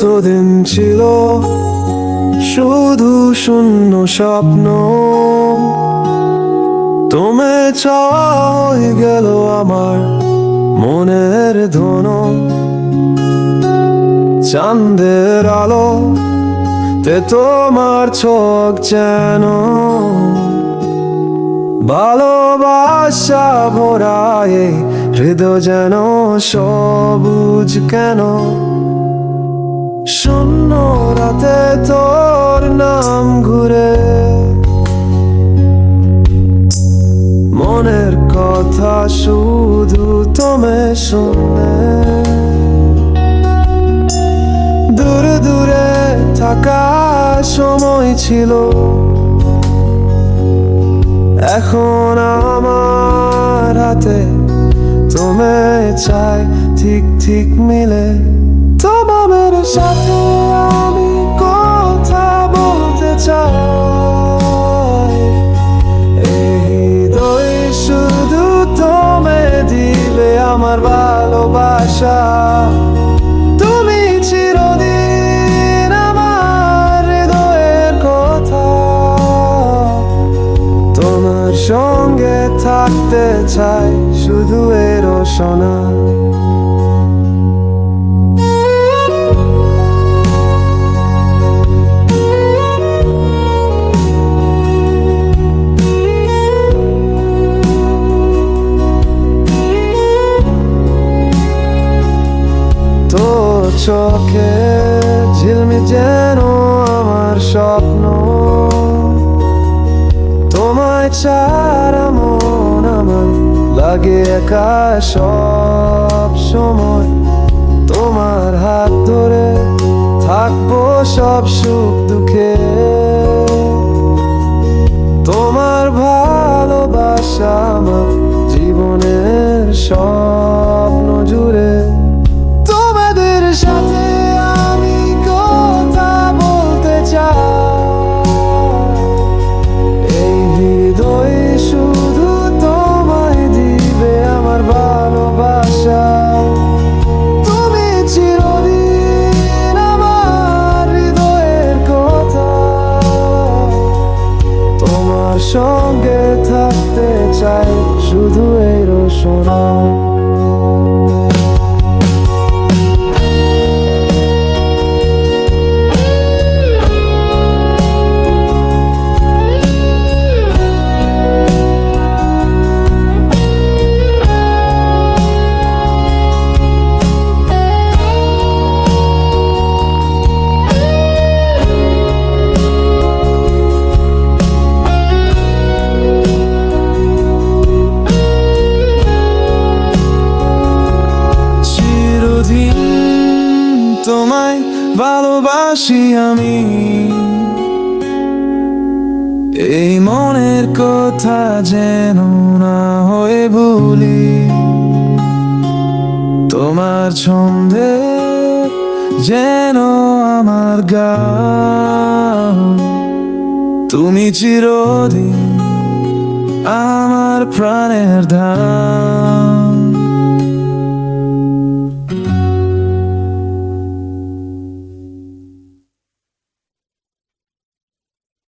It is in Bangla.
এতদিন ছিল শুধু শূন্য স্বপ্ন। তুমি হয়ে গেল আমার মনের ধন। চাঁদের আলো তে তোমার চোখ যেন ভালোবাসা ভরায় হৃদয় যেন সবুজ কেন? শূন্য রাতে তোর নাম ঘুরে। মনের কথা শুধু তুমি শুনে দূরে দূরে থাকা সময় ছিল। এখন আমার হাতে তুমি চাই ঠিক ঠিক মিলে। সঙ্গে থাকতে চাই শুধু এর তো চোখে লাগে একা সব সময়। তোমার হাত ধরে থাকব সব সুখ দুঃখে। তোমার ভালোবাসা আমার জীবনের স্বপ্ন চাই শুধু এই রোশনা। ভালোবাসি আমি। এই মনের কথা যেন না হয়ে ভুলি। তোমার ছন্দে যেন আমার গা। তুমি চিরদিন আমার প্রাণের ধান